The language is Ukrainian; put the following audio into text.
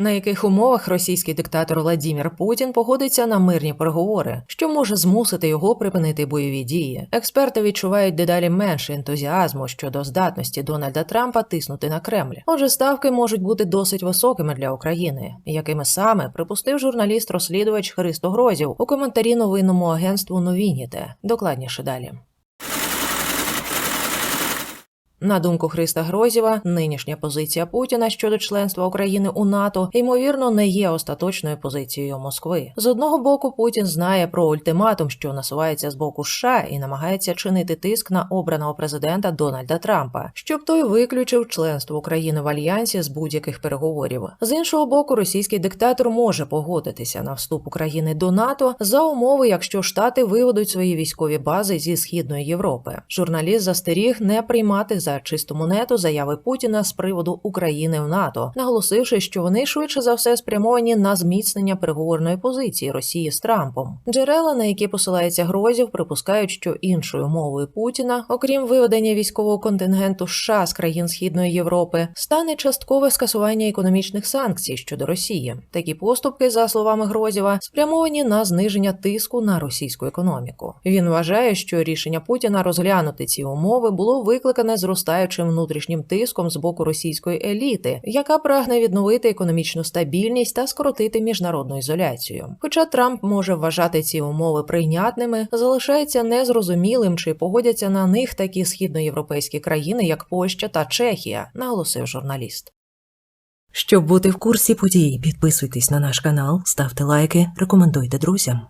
На яких умовах російський диктатор Владімір Путін погодиться на мирні переговори, що може змусити його припинити бойові дії? Експерти відчувають дедалі менше ентузіазму щодо здатності Дональда Трампа тиснути на Кремль. Отже, ставки можуть бути досить високими для України, якими саме припустив журналіст-розслідувач Христо Грозів у коментарі новинному агентству Новініте. Докладніше далі. На думку Христа Грозєва, нинішня позиція Путіна щодо членства України у НАТО ймовірно не є остаточною позицією Москви. З одного боку, Путін знає про ультиматум, що насувається з боку США, і намагається чинити тиск на обраного президента Дональда Трампа, щоб той виключив членство України в альянсі з будь-яких переговорів. З іншого боку, російський диктатор може погодитися на вступ України до НАТО за умови, якщо Штати виведуть свої військові бази зі східної Європи. Журналіст застеріг не приймати за чисту монету заяви Путіна з приводу України в НАТО, наголосивши, що вони швидше за все спрямовані на зміцнення переговорної позиції Росії з Трампом. Джерела, на які посилається Грозів, припускають, що іншою мовою Путіна, окрім виведення військового контингенту США з країн Східної Європи, стане часткове скасування економічних санкцій щодо Росії. Такі поступки, за словами Грозєва, спрямовані на зниження тиску на російську економіку. Він вважає, що рішення Путіна розглянути ці умови було викликане зростаючим внутрішнім тиском з боку російської еліти, яка прагне відновити економічну стабільність та скоротити міжнародну ізоляцію. Хоча Трамп може вважати ці умови прийнятними, залишається незрозумілим, чи погодяться на них такі східноєвропейські країни, як Польща та Чехія, наголосив журналіст. Щоб бути в курсі подій, підписуйтесь на наш канал, ставте лайки, рекомендуйте друзям.